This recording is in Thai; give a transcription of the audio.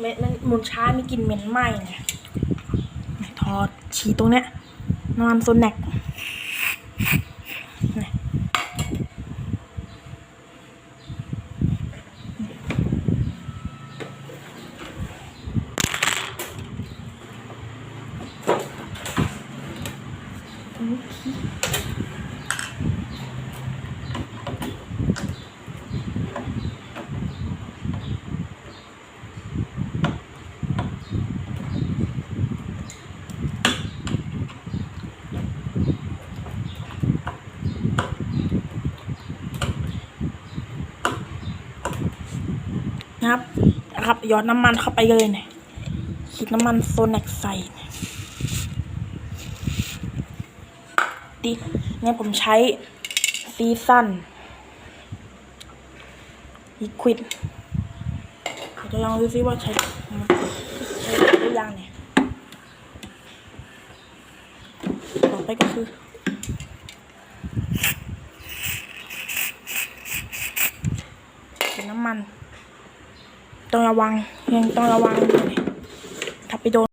เม็ดมันมุนช้ามีกลิ่นเหม็นไหม้ไงทอดฉีตรงเนี้ยน้ำมันโซนแนกนี่ นะครับนะครับหยอดน้ำมันเข้าไปเลยเนี่ยฉีดน้ำมันโซนแนกใส่ดิเนี่ยผมใช้ซีซั่นลิควิดเราจะลองดูซิว่าใช้ใช้ได้หรือยังเนี่ยต่อไปก็คือน้ำมัน ต้องระวังยังต้องระวังเลยถ้าไปโดน